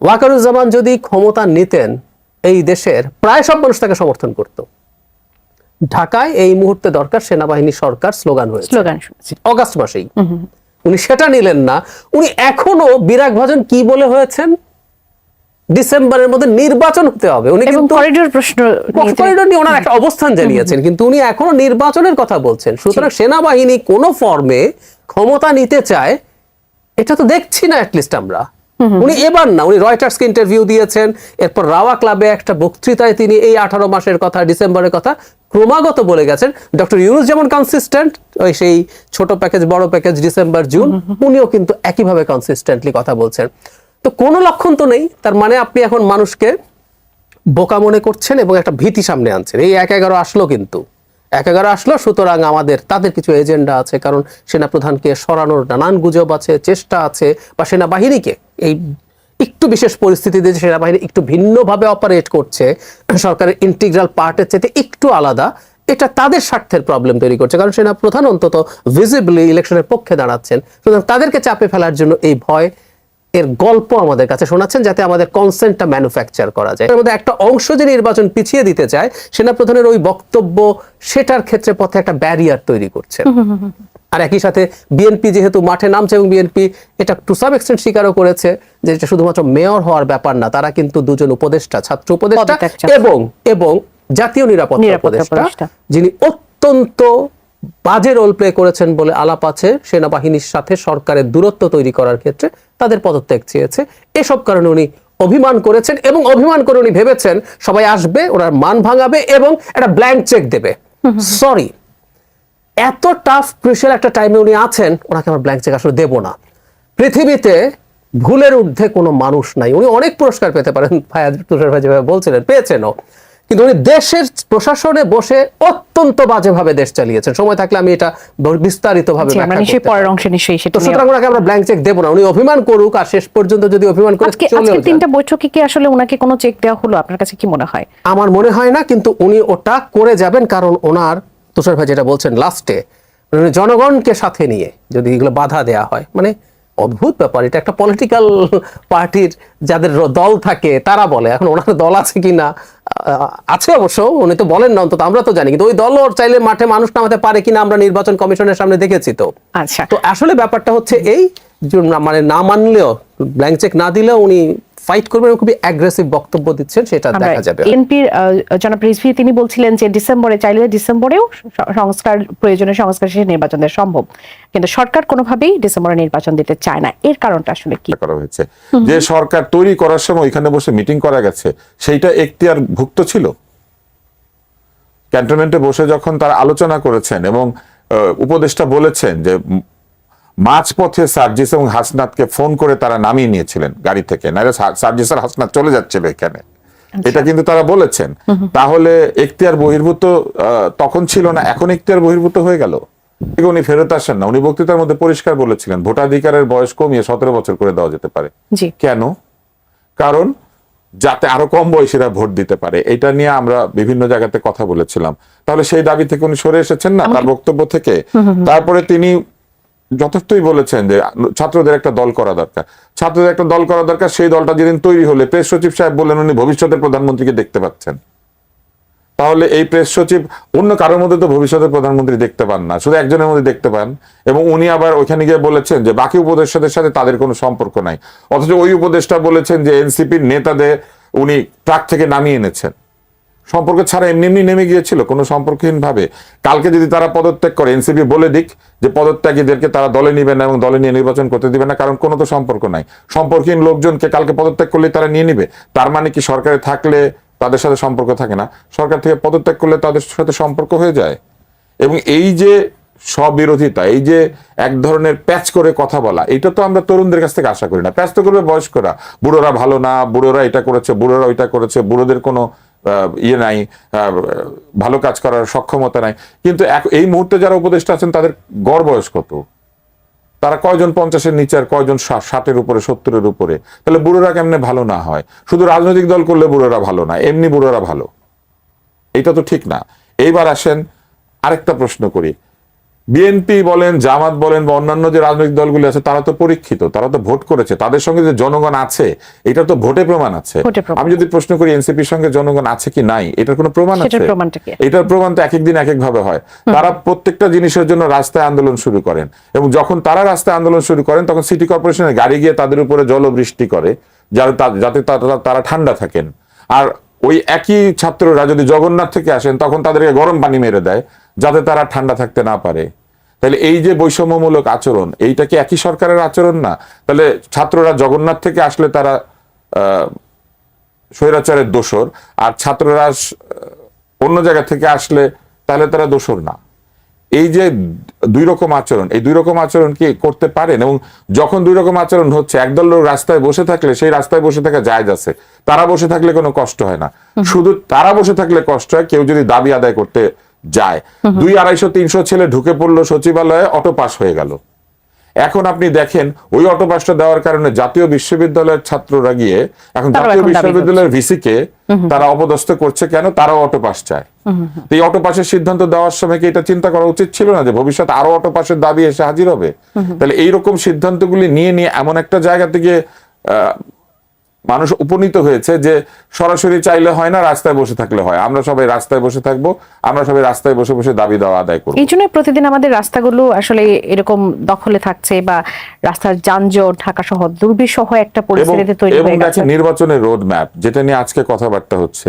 ওয়াকারুজ্জামান যদি ক্ষমতা নিতেন এই দেশের প্রায় সব মানুষ তাকে সমর্থন করত। ঢাকায় এই মুহূর্তে দরকার সেনাবাহিনী সরকার স্লোগান হয়েছে স্লোগান অগাস্ট মাসেই। উনি সেটা নিলেন না। উনি এখনও বিরাগ ভাজন কি বলে হয়েছেন? ডিসেম্বরের মধ্যে নির্বাচন হতে হবে। উনি কিন্তু করিডোর প্রশ্ন করিডোর নিয়ে ওনার একটা অবস্থান জানিয়েছেন। কিন্তু উনি এখনও নির্বাচনের কথা বলছেন। সুতরাং সেনাবাহিনী কোন ফর্মে ক্ষমতা নিতে চায় এটা তো দেখছি না অ্যাটলিস্ট আমরা। উনি এবার না উনি রয়টার্সকে ইন্টারভিউ দিয়েছেন এরপর রাওয়া ক্লাবে একটা বক্তৃতায় তিনি এই আঠারো মাসের কথা ডিসেম্বরের কথা ক্রমাগত বলে গেছেন। ডক্টর ইউনুস যেমন কনসিস্টেন্ট ওই সেই ছোট প্যাকেজ বড় প্যাকেজ ডিসেম্বর জুন উনিও কিন্তু একইভাবে কনসিস্টেন্টলি কথা বলছেন। তো কোনো লক্ষণ তো নেই তার মানে আপনি এখন মানুষকে বোকা মনে করছেন এবং একটা ভীতি সামনে আনছেন। এই এক এগারো আসলো কিন্তু। এক এগারো আসলো, সুতরাং আমাদের, তাদের কিছু এজেন্ডা আছে, কারণ সেনাপ্রধানকে সরানোর নানান গুজব আছে, চেষ্টা আছে, বা সেনাবাহিনীকে এই একটু বিশেষ পরিস্থিতিতে যে সেনাবাহিনী একটু ভিন্নভাবে অপারেট করছে, সরকারের ইন্টিগ্রাল পার্টের চাইতে একটু আলাদা, এটা তাদের স্বার্থের প্রবলেম তৈরি করছে, কারণ সেনা প্রধান অন্তত ভিজিবলি ইলেকশনের পক্ষে দাঁড়াচ্ছেন। সুতরাং তাদেরকে চাপে ফেলার জন্য এই ভয় এর গল্প আমাদের কাছে শোনাচ্ছেন যাতে আমাদের কনসেন্টটা ম্যানুফ্যাকচার করা যায়। এর মধ্যে একটা অংশ যে নির্বাচন পিছিয়ে দিতে চায় সেনাপ্রধানের ওই বক্তব্য সেটার ক্ষেত্রে পথে একটা ব্যারিয়ার তৈরি করছে। আর একই সাথে বিএনপি যেহেতু মাঠে নামছে এবং বিএনপি এটা টু সাম এক্সটেন্ট স্বীকারও করেছে যে এটা শুধুমাত্র মেয়র হওয়ার ব্যাপার না তারা কিন্তু দুজন উপদেষ্টা ছাত্র উপদেষ্টা এবং এবং জাতীয় নিরাপত্তা উপদেষ্টা। যিনি অত্যন্ত বাজে রোল প্লে করেছেন বলে আলাপ আছে। সেনাবাহিনীর সাথে সরকারের দূরত্ব তৈরি করার ক্ষেত্রে তাদের পদত্যাগ চেয়েছে। এসব কারণে উনি অভিমান করেছেন এবং অভিমান করে উনি ভেবেছেন সবাই আসবে ওরা মান ভাঙাবে এবং একটা ব্ল্যাঙ্ক চেক দেবে। সরি এত টাফ ক্রুশিয়াল একটা টাইমে উনি আছেন ওনাকে আমরা ব্ল্যাঙ্ক চেক আসলে দেবো না। পৃথিবীতে ভুলের ঊর্ধ্বে কোনো মানুষ নাই। উনি অনেক পুরস্কার পেতে পারেন ভাইয়া তুষার ভাই যেভাবে বলছিলেন পেয়েছেনও। কিন্তু উনি দেশের প্রশাসনে বসে অত্যন্ত বাজেভাবে দেশ চালিয়েছেন। সময় থাকলে আমি এটা বিস্তারিত ভাবে আমরা পরের অংশে নিশ্চয়ই সেটা সুতরাং ওনাকে আমরা ব্ল্যাঙ্ক চেক দেবো না। উনি অভিমান করুক আর শেষ পর্যন্ত যদি অভিমান করে আজকে। তিনটা বৈঠকে কি আসলে ওনাকে কোনো চেক দেওয়া হলো? আপনার কাছে কি মনে হয়? আমার মনে হয় না কিন্তু উনি ওটা করে যাবেন কারণ ওনার তুষার ভাই যেটা বলছেন লাস্টে জনগণকে সাথে নিয়ে যদি এগুলো বাধা দেয়া হয় মানে অদ্ভুত ব্যাপার এটা একটা পলিটিক্যাল পার্টির যাদের দল থাকে তারা বলে। এখন ওনার দল আছে কি না আছে অবশ্য উনি তো বলেন না অন্তত আমরা তো জানি। কিন্তু ওই দল ওর চাইলে মাঠে মানুষ নামাতে পারে কিনা আমরা নির্বাচন কমিশনের সামনে দেখেছি তো। আচ্ছা। তো আসলে ব্যাপারটা হচ্ছে এই মানে না মানলেও ব্ল্যাঙ্ক চেক না দিলেও উনি ফাইট করবেন এবং খুবই অ্যাগ্রেসিভ বক্তব্য দিচ্ছেন সেটা দেখা যাবে। এনপির জনাব রিজভি তিনি বলছিলেন যে ডিসেম্বরে চাইলে ডিসেম্বরেও সংস্কার প্রয়োজনীয় সংস্কার শেষে নির্বাচন দেওয়া সম্ভব। কিন্তু সরকার কোনোভাবেই ডিসেম্বরে নির্বাচন দিতে চায় না। এর কারণটা আসলে কি? করা হয়েছে। যে সরকার তৈরি করার সময় ওইখানে বসে মিটিং করা গেছে সেইটা এখতিয়ার ভুক্ত ছিল? ক্যান্টনমেন্টে বসে যখন তারা আলোচনা করেছেন এবং আহ, উপদেষ্টা বলেছেন যে মাঝপথে সার্জিস এবং হাসনাতকে ফোন করে তারা নামিয়ে নিয়েছিলেন গাড়ি থেকে। নাহলে সার্জিস আর হাসনাত চলে যাচ্ছিল এখানে। এটা কিন্তু তারা বলেছেন। তাহলে এখতিয়ার বহির্ভূত তখন ছিল না এখন এখতিয়ার বহির্ভূত হয়ে গেল? উনি ফেরত আসেন না। উনি বক্তৃতার মধ্যে পরিষ্কার বলেছিলেন ভোটাধিকারের বয়স কমিয়ে সতেরো বছর করে দেওয়া যেতে পারে। কেন? কারণ যাতে আরও কম বয়সীরা ভোট দিতে পারে এটা নিয়ে আমরা বিভিন্ন জায়গাতে কথা বলেছিলাম। তাহলে সেই দাবি থেকে উনি সরে এসেছেন না তার বক্তব্য থেকে? তারপরে তিনি যথেষ্টই বলেছেন যে ছাত্রদের একটা দল করা দরকার। ছাত্রদের একটা দল করা দরকার, সেই দলটা যেদিন তৈরি হলে প্রেস সচিব সাহেব বললেন উনি ভবিষ্যতের প্রধানমন্ত্রীকে দেখতে পাচ্ছেন। তাহলে এই প্রেস সচিব অন্য কারোর মধ্যে তো ভবিষ্যতের প্রধানমন্ত্রী দেখতে পান না, শুধু একজনের মধ্যে দেখতে পান। এবং উনি আবার ওইখানে গিয়ে বলেছেন যে বাকি উপদেষ্টাদের সাথে তাদের কোনো সম্পর্ক নাই। অথচ ওই উপদেষ্টা বলেছেন যে এনসিপির নেতাদের উনি ট্রাক থেকে নামিয়ে এনেছেন। সম্পর্ক ছাড়া এমনি এমনি নেমে গিয়েছিল, কোনো সম্পর্কহীন ভাবে কালকে যদি তারা পদত্যাগ করে, এনসিপি বলে দিক যে পদত্যাগীদেরকে তারা দলে নিবে না এবং দলে নিয়ে নির্বাচন করতে দিবে না, কারণ কোনো তো সম্পর্ক নাই। সম্পর্কহীন লোকজনকে কালকে পদত্যাগ করলে তারা নিয়ে নিবে। তার মানে কি সরকারে থাকলে তাদের সাথে সম্পর্ক থাকে না? সরকার থেকে পদত্যাগ করলে তাদের সাথে সম্পর্ক হয়ে যায়? এবং এই যে স্ববিরোধিতা, এই যে এক ধরনের প্যাচ করে কথা বলা, এটা তো আমরা তরুণদের কাছ থেকে আশা করি না। প্যাচ তো করবে বয়স্করা। বুড়োরা ভালো না, বুড়োরা এটা করেছে, বুড়োরা ওইটা করেছে, বুড়োদের কোনো ইয়ে নাই ভালো কাজ করার সক্ষমতা নাই। কিন্তু এই মুহূর্তে যারা উপদেষ্টা আছেন, তাদের গড় বয়স কত? তারা কয়জন পঞ্চাশের নিচে আর কয়জন ষাটের উপরে, সত্তরের উপরে? তাহলে বুড়োরা কেমনে ভালো না হয়? শুধু রাজনৈতিক দল করলে বুড়োরা ভালো না, এমনি বুড়োরা ভালো। এটা তো ঠিক না। এইবার আসেন আরেকটা প্রশ্ন করি। বিএনপি বলেন জামাত বলেন বা অন্যান্য যে রাজনৈতিক দলগুলি আছে তারা তো পরীক্ষিত তারা তো ভোট করেছে। তাদের সঙ্গে যে জনগণ আছে এটা তো ভোটে প্রমাণ আছে। আমি যদি প্রশ্ন করি এনসিপির সঙ্গে জনগণ আছে কি নাই এটার কোনো প্রমাণ আছে? এটার প্রমাণ তো এক এক দিন এক এক ভাবে হয় তারা প্রত্যেকটা জিনিসের জন্য রাস্তায় আন্দোলন শুরু করেন এবং যখন তারা রাস্তায় আন্দোলন শুরু করেন তখন সিটি কর্পোরেশনের গাড়ি গিয়ে তাদের উপরে জলবৃষ্টি করে যাতে যাতে তারা ঠান্ডা থাকেন। আর ওই একই ছাত্ররা যদি জগন্নাথ থেকে আসেন তখন তাদেরকে গরম পানি মেরে দেয়। যাতে তারা ঠান্ডা থাকতে না পারে। তাহলে এই যে বৈষম্যমূলক আচরণ এইটা কি একই সরকারের আচরণ না? তাহলে ছাত্ররা জগন্নাথ থেকে আসলে তারা স্বৈরাচারের দোষর আর ছাত্ররা অন্য জায়গা থেকে আসলে তাহলে তারা দোষর না। এই যে দুই রকম আচরণ এই দুই রকম আচরণ কি করতে পারেন? এবং যখন দুই রকম আচরণ হচ্ছে একদল লোক রাস্তায় বসে থাকলে সেই রাস্তায় বসে থাকা জায়জ আছে। তারা বসে থাকলে কোনো কষ্ট হয় না। শুধু তারা বসে থাকলে কষ্ট হয় কেউ যদি দাবি আদায় করতে যায়। দুই আড়াইশো তিনশো ছেলে ঢুকে পড়ল সচিবালয়ে অটো পাস হয়ে গেল। এখন আপনি দেখেন ওই অটো পাসটা দেওয়ার কারণে জাতীয় বিশ্ববিদ্যালয়ের ছাত্ররা গিয়ে এখন জাতীয় বিশ্ববিদ্যালয়ের ভিসিকে তারা অপদস্থ করছে কেন? তারাও অটো পাস চায় এই অটো পাসের সিদ্ধান্ত দেওয়ার সময় কি এটা চিন্তা করা উচিত ছিল না যে ভবিষ্যৎ আরও অটো পাসের দাবি এসে হাজির হবে? তাহলে এইরকম সিদ্ধান্তগুলি নিয়ে নিয়ে এমন একটা জায়গা থেকে আহ, মানুষ উপনীত হয়েছে যে সরাসরি চাইলে হয় না রাস্তায় বসে থাকলে হয়। আমরা সবাই রাস্তায় বসে থাকব আমরা সবাই রাস্তায় বসে বসে দাবি দেওয়া আদায় করব। এই জন্য প্রতিদিন আমাদের রাস্তাগুলো আসলে এরকম দখলে থাকছে বা রাস্তার যানজট ঢাকা শহর দুর্বিষহ একটা এবং পরিস্থিতি তৈরি হয়ে গেছে। নির্বাচনের রোড ম্যাপ যেটা নিয়ে আজকে কথাবার্তা হচ্ছে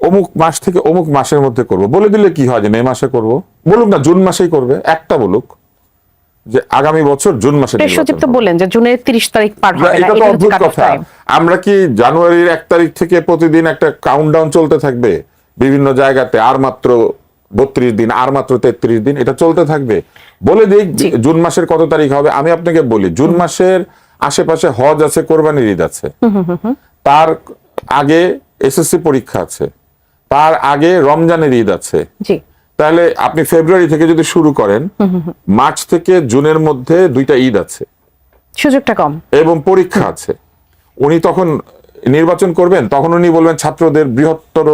অমুক মাস থেকে অমুক মাসের মধ্যে করব। বলে দিলে কি হয় যে মে মাসে করব? বলুক না জুন মাসেই করবে একটা বলুক যে আগামী বছর জুন মাসে সচিব তো হবে। বললেন যে জুনের তিরিশ তারিখ পার হবে এটা তো অদ্ভুত কথা। আমরা কি জানুয়ারির এক তারিখ থেকে প্রতিদিন একটা কাউন্টডাউন চলতে থাকবে? বিভিন্ন জায়গাতে আর মাত্র বত্রিশ দিন আর মাত্র তেত্রিশ দিন এটা চলতে থাকবে। বলে দিই জুন মাসের কত তারিখ হবে? আমি আপনাকে বলি জুন মাসের আশেপাশে হজ আছে কোরবানির ঈদ আছে। তার আগে এসএসসি পরীক্ষা আছে। তার আগে রমজানের ঈদ আছে। তাহলে আপনি ফেব্রুয়ারি থেকে যদি শুরু করেন মার্চ থেকে জুনের মধ্যে দুইটা ঈদ আছে। সুযোগটা কম। এবং পরীক্ষা আছে। উনি তখন নির্বাচন করবেন তখন উনি বলবেন ছাত্রদের বৃহত্তর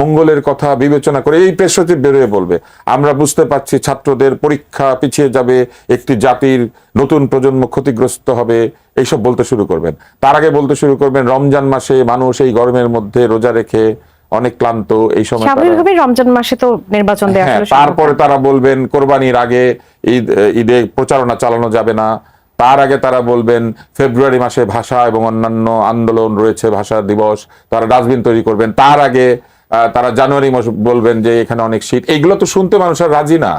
মঙ্গলের কথা বিবেচনা করে এই প্রেস সচিব বেরোয় বলবে। আমরা বুঝতে পারছি ছাত্রদের পরীক্ষা পিছিয়ে যাবে একটি জাতির নতুন প্রজন্ম ক্ষতিগ্রস্ত হবে। এইসব বলতে শুরু করবেন। তার আগে বলতে শুরু করবেন রমজান মাসে মানুষ এই গরমের মধ্যে রোজা রেখে অনেক ক্লান্ত। এই সময় স্বাভাবিকভাবে রমজান মাসে তো নির্বাচন হ্যাঁ তারপরে তারা বলবেন কোরবানির আগে ঈদ ঈদে প্রচারণা চালানো যাবে না। তার আগে তারা বলবেন ফেব্রুয়ারি মাসে ভাষা এবং অন্যান্য আন্দোলন রয়েছে, ভাষা দিবস, তারা ডাস্টবিন তৈরি করবেন। তার আগে তারা জানুয়ারি মাস বলবেন যে এখানে অনেক শীত। এইগুলো তো শুনতে মানুষের রাজি না।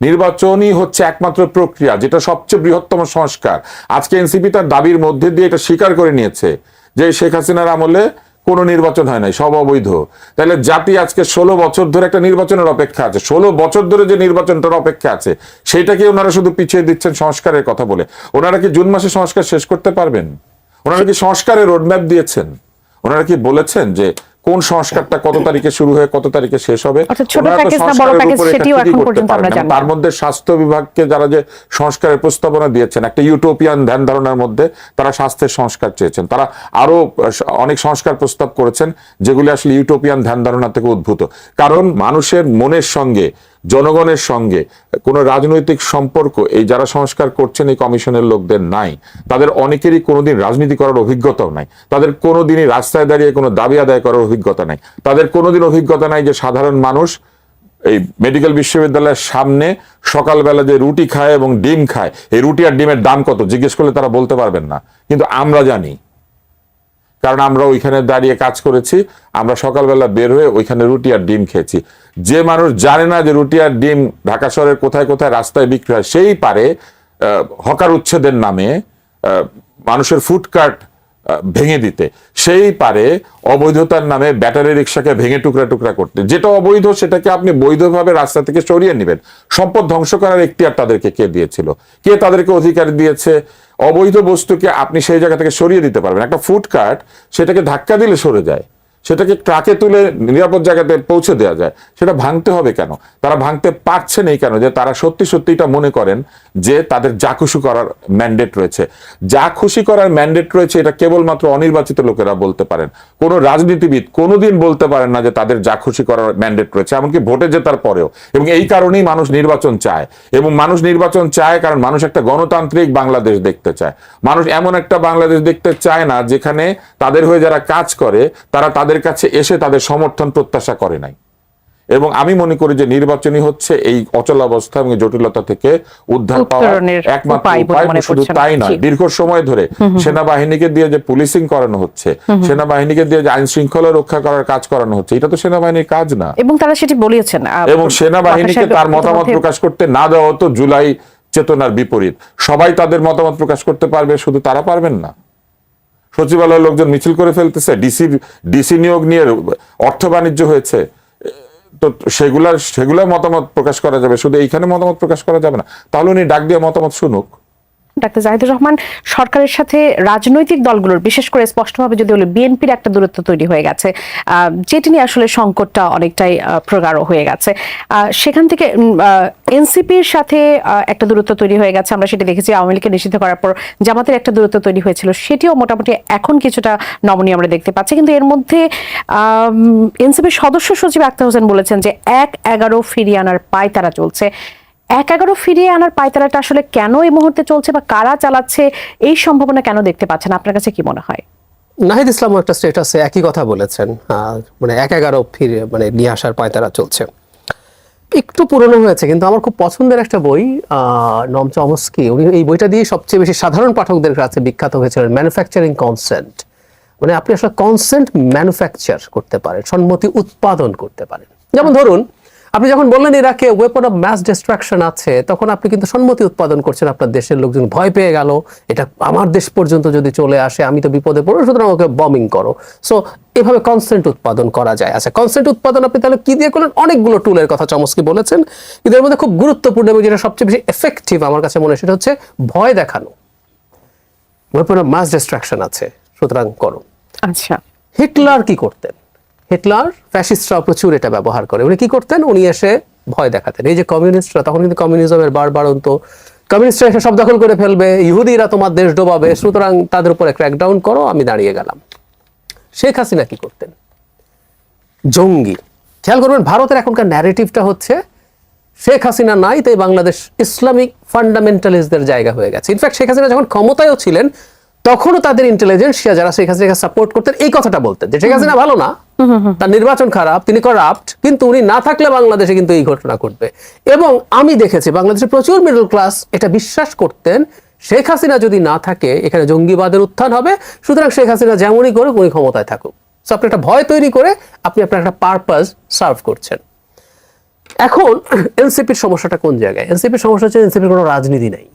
নির্বাচনই হচ্ছে একমাত্র প্রক্রিয়া, যেটা সবচেয়ে বৃহত্তম সংস্কার। আজকে এনসিপি তার দাবির মধ্যে দিয়ে এটা স্বীকার করে নিয়েছে যে শেখ হাসিনার আমলে কোনো নির্বাচন হয় নাই, সব অবৈধ। তাহলে জাতি আজকে ষোলো বছর ধরে একটা নির্বাচনের অপেক্ষা আছে। ষোলো বছর ধরে যে নির্বাচনটার অপেক্ষা আছে, সেটাকে ওনারা শুধু পিছিয়ে দিচ্ছেন সংস্কারের কথা বলে। ওনারা কি জুন মাসে সংস্কার শেষ করতে পারবেন? ওনারা কি সংস্কারের রোডম্যাপ দিয়েছেন? ওনারা কি বলেছেন যে কোন সংস্কারটা কত তারিখে শুরু হয়ে কত তারিখে শেষ হবে। তার মধ্যে স্বাস্থ্য বিভাগকে যারা যে সংস্কারের প্রস্তাবনা দিয়েছেন একটা ইউটোপিয়ান ধ্যান ধারণার মধ্যে তারা স্বাস্থ্যের সংস্কার চেয়েছেন। তারা আরও অনেক সংস্কার প্রস্তাব করেছেন যেগুলি আসলে ইউটোপিয়ান ধ্যান ধারণা থেকে উদ্ভূত। কারণ মানুষের মনের সঙ্গে জনগণের সঙ্গে কোনো রাজনৈতিক সম্পর্ক এই যারা সংস্কার করছেন এই কমিশনের লোকদের নাই। তাদের অনেকেরই কোনোদিন রাজনীতি করার অভিজ্ঞতাও নাই। তাদের কোনোদিনই রাস্তায় দাঁড়িয়ে কোনো দাবি আদায় করার অভিজ্ঞতা নাই। তাদের কোনোদিন অভিজ্ঞতা নাই যে সাধারণ মানুষ এই মেডিকেল বিশ্ববিদ্যালয়ের সামনে সকালবেলা যে রুটি খায় এবং ডিম খায়, এই রুটি আর ডিমের দাম কত? জিজ্ঞেস করলে তারা বলতে পারবেন না। কিন্তু আমরা জানি কারণ আমরা ওইখানে দাঁড়িয়ে কাজ করেছি, আমরা সকালবেলা বের হয়ে ওইখানে রুটি আর ডিম খেয়েছি। যে মানুষ জানে না যে রুটি আর ডিম ঢাকা শহরের কোথায় কোথায় রাস্তায় বিক্রি হয়, সেই পারে হকার উচ্ছেদের নামে মানুষের ফুডকার্ট ভেঙে দিতে। সেই পারে অবৈধতার নামে ব্যাটারি রিক্সাকে ভেঙে টুকরা টুকরা করতে। যেটা অবৈধ, সেটাকে আপনি বৈধভাবে রাস্তা থেকে সরিয়ে নেবেন। সম্পদ ধ্বংস করার এখতিয়ার তাদেরকে কে দিয়েছিল? কে তাদেরকে অধিকার দিয়েছে? অবৈধ বস্তুকে আপনি সেই জায়গা থেকে সরিয়ে দিতে পারবেন। একটা ফুড কার্ট, সেটাকে ধাক্কা দিলে সরে যায়। সেটাকে ট্রাকে তুলে নিরাপদ জায়গাতে পৌঁছে দেওয়া যায়। সেটা ভাঙতে হবে কেন? তারা ভাঙতে পারছে এই কেন যে তারা সত্যি সত্যি এটা মনে করেন যে তাদের যা খুশি করার ম্যান্ডেট রয়েছে। যা খুশি করার ম্যান্ডেট রয়েছে এটা কেবলমাত্র অনির্বাচিত লোকেরা বলতে পারেন। কোন রাজনীতিবিদ কোনোদিন বলতে পারেন না যে তাদের যা খুশি করার ম্যান্ডেট রয়েছে, এমনকি ভোটে জেতার পরেও। এবং এই কারণেই মানুষ নির্বাচন চায়। এবং মানুষ নির্বাচন চায় কারণ মানুষ একটা গণতান্ত্রিক বাংলাদেশ দেখতে চায়। মানুষ এমন একটা বাংলাদেশ দেখতে চায় না যেখানে তাদের হয়ে যারা কাজ করে, তারা তাদের কাছে এসে তাদের সমর্থন প্রত্যাশা করে নাই। এবং আমি মনে করি যে নির্বাচনই হচ্ছে এই অচলাবস্থা এবং জটিলতা থেকে উদ্ধার পাওয়ার একমাত্র উপায় শুধু তাই নয় দীর্ঘ সময় ধরে সেনাবাহিনীকে দিয়ে যে পুলিশিং করানো হচ্ছে সেনাবাহিনীকে দিয়ে যে আইন শৃঙ্খলা রক্ষা করার কাজ করানো হচ্ছে এটা তো সেনাবাহিনীর কাজ না। এবং তারা সেটি বলিয়েছেন এবং সেনাবাহিনীকে তার মতামত প্রকাশ করতে না দেওয়া হতো জুলাই চেতনার বিপরীত। সবাই তাদের মতামত প্রকাশ করতে পারবে শুধু তারা পারবেন না। সচিবালয়ের লোকজন মিছিল করে ফেলতেছে, ডিসি ডিসি নিয়োগ নিয়ে অর্থ বাণিজ্য হয়েছে। তো সেগুলার সেগুলার মতামত প্রকাশ করা যাবে, শুধু এইখানে মতামত প্রকাশ করা যাবে না। তাহলে উনি ডাক দিয়ে মতামত শুনুক। ডাক্তার জাহিদুর রহমান, সরকারের সাথে রাজনৈতিক দলগুলোর, বিশেষ করে স্পষ্টভাবে যদি বলি, বিএনপির একটা দূরত্ব তৈরি হয়ে গেছে। যেটি নিয়ে আসলে সংকটটা অনেকটাই প্রগাঢ় হয়ে গেছে। সেখান থেকে এনসিপির সাথে একটা দূরত্ব তৈরি হয়ে গেছে। আমরা সেটি দেখেছি আওয়ামী লীগকে নিষিদ্ধ করার পর জামাতের একটা দূরত্ব তৈরি হয়েছিল। সেটিও মোটামুটি এখন কিছুটা নমনীয় আমরা দেখতে পাচ্ছি। কিন্তু এর মধ্যে এনসিপির সদস্য সচিব আক্তার হোসেন বলেছেন যে, এক এগারো ফিরিয়ে আনার পায় তারা চলছে। এক এগারো ফিরিয়ে আনার পায়তারাটা আসলে কেন এই মুহূর্তে চলছে বা কারা চালাচ্ছে এই সম্ভাবনা কেন দেখতে পাচ্ছেন? আপনার কাছে কি মনে হয়? নাহিদ ইসলাম একটা স্টেটাসে একই কথা বলেছেন। মানে এক এগারো ফিরে মানে নিয়ে আসার পায়তারা চলছে। একটু পুরনো হয়েছে, কিন্তু আমার খুব পছন্দের একটা বই নম চমস্কি। উনি এই বইটা দিয়ে সবচেয়ে বেশি সাধারণ পাঠকদের কাছে বিখ্যাত হয়েছিলেন ম্যানুফ্যাকচারিং কনসেন্ট। মানে আপনি আসলে কনসেন্ট ম্যানুফ্যাকচার করতে পারেন, সম্মতি উৎপাদন করতে পারেন। যেমন ধরুন আপনি যখন বললেন ইরাকে ওয়েপন অফ ম্যাস ডিস্ট্রাকশন আছে তখন আপনি কিন্তু সম্মতি উৎপাদন করছেন আপনার দেশের লোকজন ভয় পেয়ে গেল এটা আমার দেশ পর্যন্ত যদি চলে আসে আমি তো বিপদে পড়ব সুতরাং ওকে বমিং করো। সো এভাবে কনসেন্ট উৎপাদন করা যায়। আচ্ছা কনসেন্ট উৎপাদন আপনি তাহলে কি দিয়ে করলেন? অনেকগুলো টুলের কথা চমস্কি বলেছেন এদের মধ্যে খুব গুরুত্বপূর্ণ এবং যেটা সবচেয়ে বেশি এফেক্টিভ আমার কাছে মনে হয় সেটা হচ্ছে ভয় দেখানো। ওয়েপন অফ ম্যাস ডিস্ট্রাকশন আছে সুতরাং করো। আচ্ছা। হিটলার কি করতেন? হিটলার ফ্যাসিস্টরা প্রচুর এটা ব্যবহার করে। উনি কি করতেন? উনি এসে ভয় দেখাতেন। এই যে কমিউনিস্টরা, তখন কিন্তু কমিউনিজমের বারবারন্ত কমিউনিস্টরা এসে সব দখল করে ফেলবে, ইহুদিরা তোমার দেশ ডোবাবে, সুতরাং তাদের উপরে ক্র্যাকডাউন করো, আমি দাঁড়িয়ে গেলাম। শেখ হাসিনা কি করতেন? জঙ্গি। খেয়াল করবেন, ভারতের এখনকার ন্যারেটিভটা হচ্ছে, শেখ হাসিনা নাই, তাই বাংলাদেশ ইসলামিক ফান্ডামেন্টালিস্টদের জায়গা হয়ে গেছে। ইনফ্যাক্ট শেখ হাসিনা যখন ক্ষমতায়ও ছিলেন তখনও তাদের ইন্টেলিজেন্সিয়া যারা শেখ হাসিনাকে সাপোর্ট করতেন, এই কথাটা বলতেন যে, শেখ হাসিনা ভালো না। তার নির্বাচন খারাপ, তিনি করাপ্ট কিন্তু উনি না থাকলে বাংলাদেশে কিন্তু এই ঘটনা ঘটবে। এবং আমি দেখেছি, বাংলাদেশে প্রচুর মিডল ক্লাস এটা বিশ্বাস করতেন, শেখ হাসিনা যদি না থাকে, এখানে জঙ্গিবাদের উত্থান হবে, সুতরাং শেখ হাসিনা যেমনই করুক, উনি ক্ষমতায় থাকুক। সো আপনি একটা ভয় তৈরি করে আপনি আপনার একটা পারপাস সার্ভ করছেন। এখন এনসিপির সমস্যাটা কোন জায়গায়? এনসিপির সমস্যা হচ্ছে এনসিপির কোনো রাজনীতি নেই।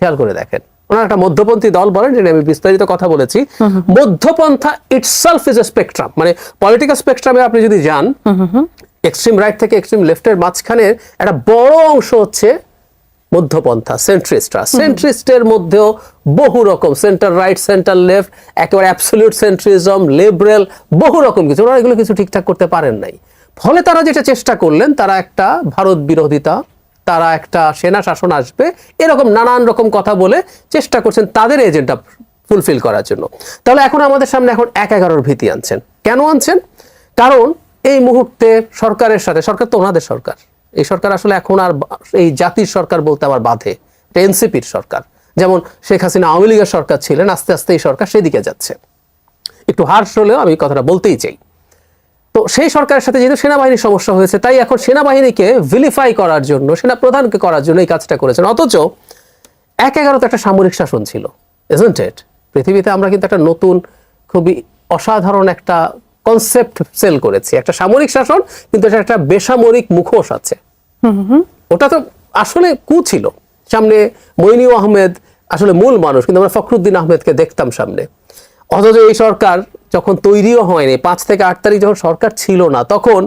খেয়াল করে দেখেন। ওনারা একটা মধ্যপন্থী দল বলেন, যেটা আমি বিস্তারিত কথা বলেছি। মধ্যপন্থা ইটসেলফ ইজ এ স্পেকট্রাম মানে পলিটিক্যাল স্পেকট্রামে আপনি যদি যান এক্সট্রিম রাইট থেকে এক্সট্রিম লেফটের মাঝখানে একটা বড় অংশ হচ্ছে মধ্যপন্থা সেন্ট্রিস্টরা সেন্ট্রিস্টের মধ্যেও বহু রকম সেন্টার রাইট সেন্টার লেফট একেবারে অ্যাবসলিউট সেন্ট্রিজম লিবারেল বহু রকম কিছু। ওনারা এগুলো কিছু ঠিকঠাক করতে পারেন নাই। ফলে তারা যেটা চেষ্টা করলেন, তারা একটা ভারত বিরোধিতা তারা একটা সেনা শাসন আসবে, এরকম নানান রকম কথা বলে চেষ্টা করছেন তাদের এজেন্ডা ফুলফিল করার জন্য। তাহলে এখন আমাদের সামনে এখন এক এগারোর ভীতি আনছেন। কেন আনছেন? কারণ এই মুহূর্তে সরকারের সাথে, সরকার তো ওনাদের সরকার। এই সরকার আসলে এখন আর এই জাতির সরকার বলতে আবার বাধে। এনসিপির সরকার। যেমন শেখ হাসিনা আওয়ামী লীগের সরকার ছিলেন, আস্তে আস্তে এই সরকার সেদিকে যাচ্ছে। একটু হার্শ হলেও আমি কথাটা বলতেই চাই। তো সেই সরকারের সাথে যেহেতু সেনাবাহিনীর সমস্যা হয়েছে তাই এখন সেনাবাহিনীকে ভিলিফাই করার জন্য সেনা প্রধানকে করার জন্য এই কাজটা করেছেন। অথচ এক এগারোতে একটা সামরিক শাসন ছিল it? পৃথিবীতে আমরা কিন্তু একটা নতুন খুবই অসাধারণ একটা কনসেপ্ট সেল করেছি। একটা সামরিক শাসন কিন্তু এটা একটা বেসামরিক মুখোশ আছে। ওটা তো আসলে কু ছিল। সামনে মইনিউ আহমেদ আসলে মূল মানুষ কিন্তু আমরা ফখরুদ্দিন আহমেদকে দেখতাম সামনে। অথচ এই সরকার যখন তৈরিও হয়নি পাঁচ থেকে আট তারিখ যখন সরকার ছিল না তখন